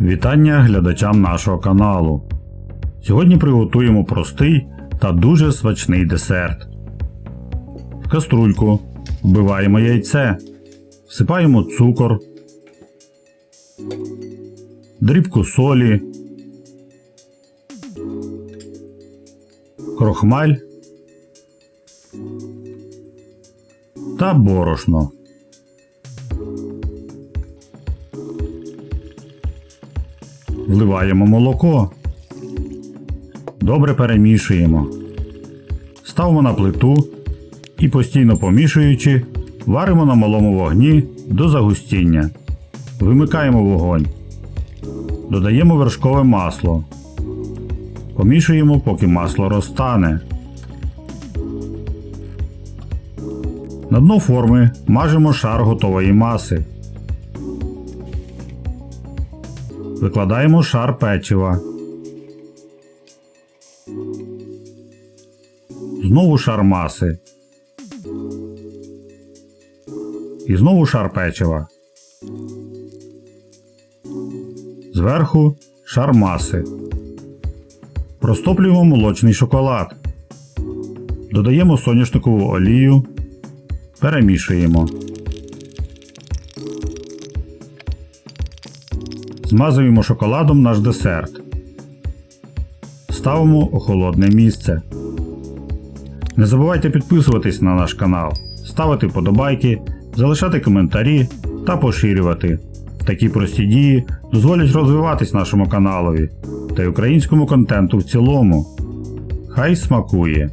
Вітання глядачам нашого каналу. Сьогодні приготуємо простий та дуже смачний десерт. В каструльку вбиваємо яйце, всипаємо цукор, дрібку солі, крохмаль та борошно. Вливаємо молоко. Добре перемішуємо. Ставимо на плиту і постійно помішуючи, варимо на малому вогні до загустіння. Вимикаємо вогонь. Додаємо вершкове масло. Помішуємо, поки масло розтане. На дно форми мажемо шар готової маси. Викладаємо шар печива. Знову шар маси. І знову шар печива. Зверху шар маси. Простоплюємо молочний шоколад. Додаємо соняшникову олію. Перемішуємо. Змазуємо шоколадом наш десерт. Ставимо у холодне місце. Не забувайте підписуватись на наш канал, ставити вподобайки, залишати коментарі та поширювати. Такі прості дії дозволять розвиватись нашому каналові та й українському контенту в цілому. Хай смакує!